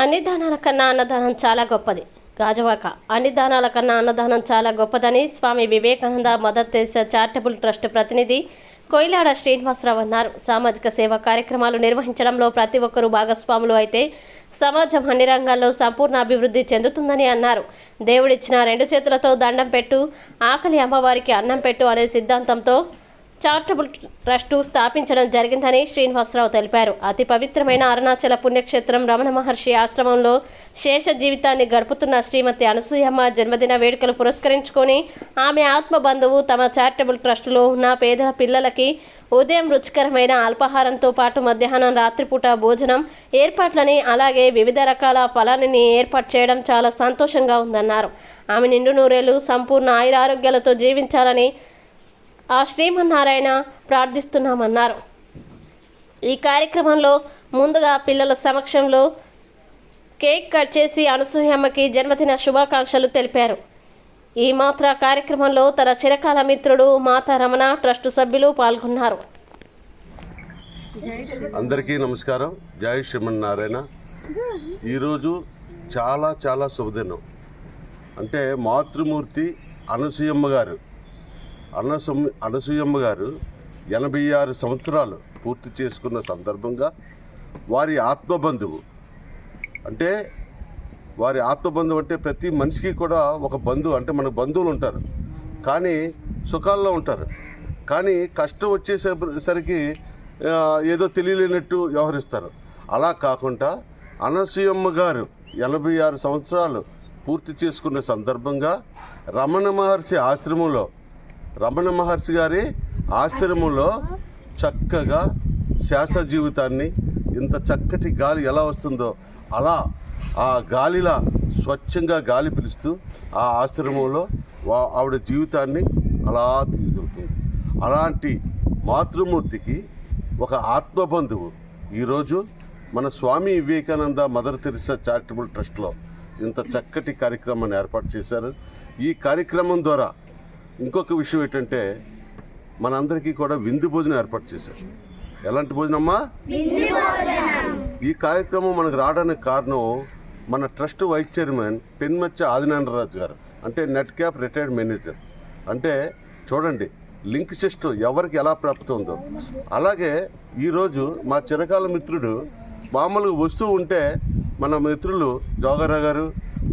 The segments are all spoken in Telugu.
అన్ని దానాల కన్నా అన్నదానం చాలా గొప్పది. రాజవాక అన్ని దానాల కన్నా అన్నదానం చాలా గొప్పదని Swami Vivekananda Mother Teresa charitable trust ప్రతినిధి కొయిలాడ శ్రీనివాసరావు అన్నారు. సామాజిక సేవా కార్యక్రమాలు నిర్వహించడంలో ప్రతి ఒక్కరూ భాగస్వాములు అయితే సమాజం అన్ని రంగాల్లో సంపూర్ణ అభివృద్ధి చెందుతుందని అన్నారు. దేవుడిచ్చిన రెండు చేతులతో దండం పెట్టు ఆకలి అమ్మవారికి అన్నం పెట్టు అనే సిద్ధాంతంతో చారిటబుల్ ట్రస్టు స్థాపించడం జరిగిందని శ్రీనివాసరావు తెలిపారు. అతి పవిత్రమైన అరుణాచల పుణ్యక్షేత్రం రమణ మహర్షి ఆశ్రమంలో శేష జీవితాన్ని గడుపుతున్న శ్రీమతి అనసూయమ్మ జన్మదిన వేడుకలు పురస్కరించుకొని ఆమె ఆత్మ బంధువు తమ చారిటబుల్ ట్రస్టులో ఉన్న పేద పిల్లలకి ఉదయం రుచికరమైన అల్పాహారంతో పాటు మధ్యాహ్నం రాత్రిపూట భోజనం ఏర్పాట్లని అలాగే వివిధ రకాల ఫలాన్ని ఏర్పాటు చేయడం చాలా సంతోషంగా ఉందన్నారు. ఆమె నిండు నూరేళ్ళు సంపూర్ణ ఆయురారోగ్యాలతో జీవించాలని ఆ శ్రీమన్నారాయణ ప్రార్థిస్తున్నామన్నారు. ఈ కార్యక్రమంలో ముందుగా పిల్లల సమక్షంలో కేక్ కట్ చేసి అనసూయమ్మకి జన్మదిన శుభాకాంక్షలు తెలిపారు. ఈ మాత్ర కార్యక్రమంలో తన చిరకాల మిత్రుడు మాతా రమణ ట్రస్టు సభ్యులు పాల్గొన్నారు. అందరికీ నమస్కారం. జై శ్రీమన్నారాయణ. ఈరోజు చాలా చాలా శుభదినం. అంటే మాతృమూర్తి అనసూయమ్మ గారు అనసూయ అనసూయమ్మ గారు ఎనభై ఆరు సంవత్సరాలు పూర్తి చేసుకున్న సందర్భంగా వారి ఆత్మబంధువు. అంటే వారి ఆత్మబంధువు అంటే ప్రతి మనిషికి కూడా ఒక బంధువు అంటే మన బంధువులు ఉంటారు. కానీ సుఖాల్లో ఉంటారు. కానీ కష్టం వచ్చేసరికి ఏదో తెలియలేనట్టు వ్యవహరిస్తారు. అలా కాకుండా అనసూయమ్మ గారు ఎనభై ఆరు సంవత్సరాలు పూర్తి చేసుకున్న సందర్భంగా రమణ మహర్షి ఆశ్రమంలో రమణ మహర్షి గారి ఆశ్రమంలో చక్కగా శాస్త్ర జీవితాన్ని ఇంత చక్కటి గాలి ఎలా వస్తుందో అలా ఆ గాలిలా స్వచ్ఛంగా గాలి పిలుస్తూ ఆ ఆశ్రమంలో వా- ఆవిడ జీవితాన్ని అలా తీసుకెళ్తుంది అలాంటి మాతృమూర్తికి ఒక ఆత్మబంధువు ఈరోజు మన Swami Vivekananda Mother Teresa charitable ట్రస్ట్లో ఇంత చక్కటి కార్యక్రమాన్ని ఏర్పాటు చేశారు. ఈ కార్యక్రమం ద్వారా ఇంకొక విషయం ఏంటంటే మనందరికీ కూడా విందు భోజనం ఏర్పాటు చేశారు. ఎలాంటి భోజనమ్మా? ఈ కార్యక్రమం మనకు రావడానికి కారణం మన trust vice chairman Penmacha Adinarayanaraju గారు అంటే నెట్ క్యాప్ రిటైర్డ్ మేనేజర్. అంటే చూడండి లింక్ సిస్టమ్ ఎవరికి ఎలా ప్రాప్తుందో అలాగే ఈరోజు మా చిరకాల మిత్రుడు మామూలుగా వస్తూ ఉంటే మన మిత్రులు జోగారావు గారు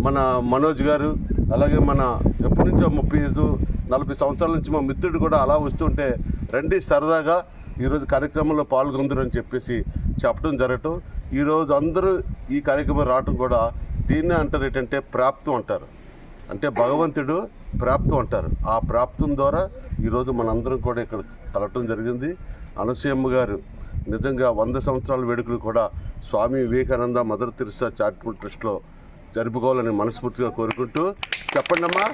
మన మనోజ్ గారు అలాగే మన ఎప్పటి నుంచో ముప్పై ఐదు నలభై సంవత్సరాల నుంచి మా మిత్రుడు కూడా అలా వస్తుంటే రండి సరదాగా ఈరోజు కార్యక్రమంలో పాల్గొందరు అని చెప్పేసి చెప్పడం జరగటం. ఈరోజు అందరూ ఈ కార్యక్రమం రావటం కూడా దీన్నే అంటారు ఏంటంటే ప్రాప్తం అంటారు. అంటే భగవంతుడు ప్రాప్తం అంటారు. ఆ ప్రాప్తం ద్వారా ఈరోజు మనందరం కూడా ఇక్కడ కలవటం జరిగింది. అనసూయమ్మ గారు నిజంగా వంద సంవత్సరాల వేడుకలు కూడా Swami Vivekananda Mother Teresa charitable ట్రస్ట్లో జరుపుకోవాలని మనస్ఫూర్తిగా కోరుకుంటూ చెప్పండమ్మా.